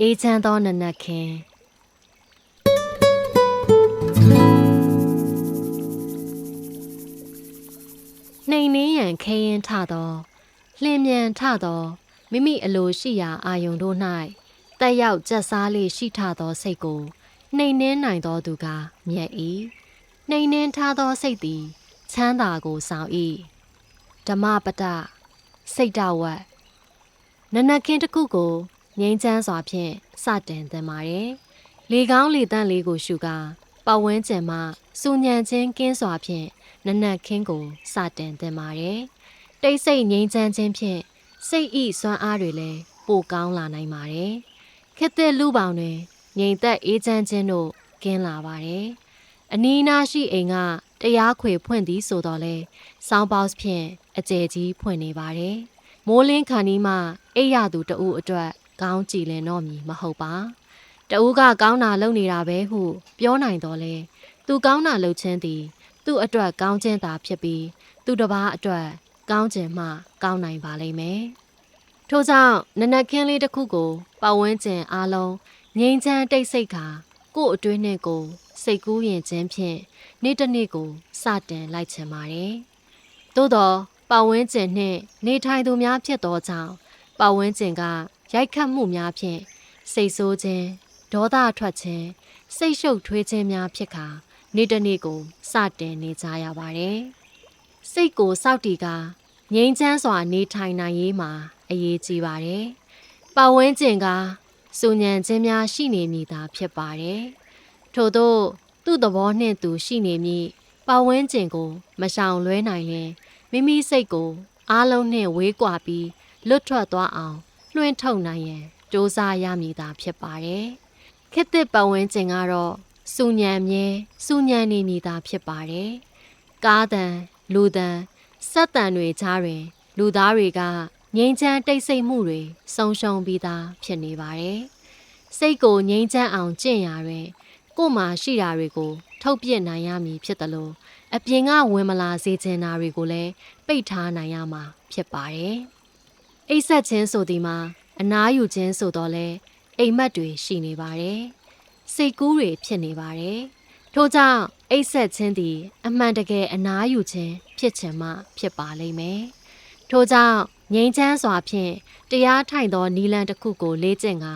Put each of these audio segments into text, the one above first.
အေးချမ်းသောနနက်ခင်းနှိမ်နှင်းရန်ခဲရင်ထသောလျင်မြန်ထသောမိမိအလိုရှိရာအာယုန်တို့၌တက်ရောက်ကြက်စားလေးရှိထသောစိတ်ကိုနှိမ်နှင်းနိုင်သောသူကမြတ်၏နှိမ်နှင်းထားသောစိတ်သည်ချမ်းသာကိုဆောင်၏ဓမ္မပဒစိတ်တဝတ်နနက်ခင်းတစ်ခုကို ငိမ့်ချမ်းစွာဖြင့်စတင်သင်ပါတယ်လေကောင်းလေတန့်လေးကိုရှုကာပတ်ဝန်းကျင်မှစူညံချင်းကင်းစွာဖြင့်နနက်ခင်းကိုစတင်သင်ပါတယ်တိတ်ဆိတ်ငိမ့်ချမ်းခြင်းဖြင့်စိတ်ဤစွမ်းအားတွေလည်းပိုကောင်းလာနိုင်ပါတယ်ခေတ်သစ်လူပေါင်းတွင်ငြိမ်သက်အေးချမ်းခြင်းတို့ကင်းလာပါတယ်အနီးနားရှိအိမ်ကတရားခွေဖွင့်သည်ဆိုတော့လဲဆောင်းပေါက်ဖြင့်အကျယ်ကြီးဖွင့်နေပါတယ်မိုးလင်းခါနီးမှအိပ်ရသူတဦးအတွက် ကောင်းကြည်လင်တော့မည်မဟုတ်ပါတဦးကကောင်းတာလုပ်နေတာပဲဟုပြောနိုင်တော့လဲသူကောင်းတာလုပ်ခြင်းသည်သူ့အတွက်ကောင်းခြင်းသာဖြစ်ပြီးသူတစ်ပါးအတွက်ကောင်းခြင်းမှကောင်းနိုင်ပါလိမ့်မယ်ထို့ကြောင့်နနက်ခင်းလေးတစ်ခုကိုပတ်ဝန်းကျင်အားလုံးငြိမ်းချမ်းတိတ်ဆိတ်ခါကို့အတွင်းနဲ့ကိုစိတ်ကူးရင်ခြင်းဖြင့်နေ့တစ်နေ့ကိုစတင်လိုက်ချင်ပါတယ်သို့တော့ပတ်ဝန်းကျင်နှင့်နေထိုင်သူများဖြစ်သောကြောင့်ပတ်ဝန်းကျင်က ရိုက်ခတ်မှုများဖြင့်စိတ်ဆိုးခြင်းဒေါသထွက်ခြင်းစိတ်ရှုပ်ထွေးခြင်းများဖြစ်ခါနေ့တစ်နေ့ကိုစတင်နေကြရပါတယ်။စိတ်ကိုစောက်တီကငြိမ်းချမ်းစွာနေထိုင်နိုင်ရေးမှာအရေးကြီးပါတယ်။ပတ်ဝန်းကျင်ကစူညံခြင်းများရှိနေမည်သာဖြစ်ပါတယ်။ထို့သောသူ့သဘောနှင့်သူရှိနေမည်ပတ်ဝန်းကျင်ကို မရှောင်လွဲနိုင်ရင်မိမိစိတ်ကိုအားလုံးနှင့်ဝေးကွာပြီးလွတ်ထွက်သွားအောင် လွှင့်ထုတ်နိုင်ရန်စ조사ရမည်သာဖြစ်ပါတယ်။ခေတ်သစ်ပတ်ဝန်းကျင်ကတော့စူညံမြဲစူညံနေမည်သာဖြစ်ပါတယ်။ကားတန်လူတန်စက်တန်တွေကြားတွင် လူသားတွေကငြိမ်းချမ်းတိတ်ဆိတ်မှုတွေဆုံးရှုံးပြီးသားဖြစ်နေပါတယ်။စိတ်ကိုငြိမ်းချမ်းအောင်ကျင့်ရာတွင်ကိုယ်မှာရှိတာတွေကို ထုတ်ပြနိုင်ရမည်ဖြစ်တယ်လို့အပြင်ကဝင်မလာစေချင်တာတွေကိုလည်းပိတ်ထားနိုင်ရမှာဖြစ်ပါတယ်။ အိတ်ဆက်ခြင်းဆိုဒီမှာအနားယူခြင်းဆိုတော့လဲအိမ်မက်တွေရှိနေပါတယ်။စိတ်ကူးတွေဖြစ်နေပါတယ်။ထို့ကြောင့်အိတ်ဆက်ခြင်းသည် အမှန်တကယ်အနားယူခြင်းဖြစ်ခြင်းမှ ဖြစ်ပါလိမ့်မယ်။ထို့ကြောင့်ငြိမ်းချမ်းစွာဖြင့်တရားထိုင်သောနီလန်တစ်ခုကိုလေ့ကျင့်ကာ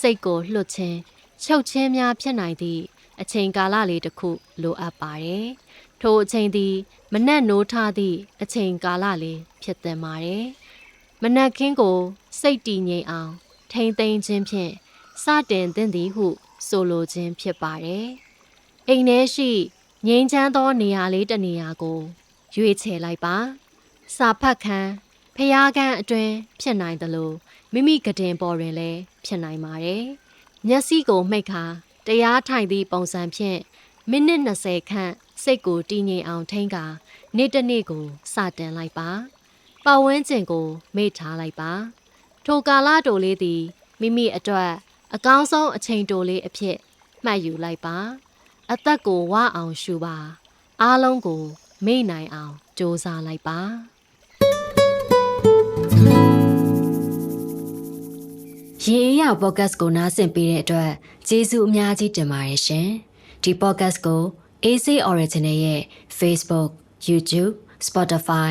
စိတ်ကိုလွှတ်ခြင်းချုပ်ချင်းများဖြစ်နိုင်သည့်အချိန်ကာလလေးတစ်ခုလိုအပ်ပါတယ်။ထိုအချိန်သည် မနက်နိုးထသည့်အချိန်ကာလလေးဖြစ်သင့်ပါတယ်။ မနက်ခင်းကိုစိတ်တည်ငြိမ်အောင် ထိမ့်သိမ်းခြင်းဖြင့်စတင်သင့်သည်ဟု ဆိုလိုခြင်းဖြစ်ပါတယ်။အိမ်ထဲရှိငြိမ်းချမ်းသောနေရာလေးတစ်နေရာကိုရွေးချယ်လိုက်ပါ။စာဖတ်ခန်းဖျားကန်းအတွင်းဖြစ်နိုင်တယ်လို့မိမိကတင်ပေါ်တွင်လည်းဖြစ်နိုင်ပါတယ်။မျက်စိကိုမှိတ်ခါတရားထိုင်သည့်ပုံစံဖြင့်မိနစ်20ခန့်စိတ်ကိုတည်ငြိမ်အောင်ထိန်းကာနေ့တစ်နေ့ကိုစတင်လိုက်ပါ ပတ်ဝန်းကျင်ကိုမေ့ထားလိုက်ပါထိုကာလတိုလေးသည်မိမိအတွက် အကောင်းဆုံးအချိန်တိုလေးအဖြစ်မှတ်ယူလိုက်ပါ အသက်ကိုဝအောင်ရှူပါ အားလုံးကိုမေ့နိုင်အောင်စ조사လိုက်ပါရေအေးရပေါ့ကတ်ကိုနားဆင်ပေးတဲ့အတွက်ကျေးဇူးအများကြီးတင်ပါတယ်ရှင်။ဒီ podcast ကို AC Original ရဲ့ Facebook, YouTube, Spotify,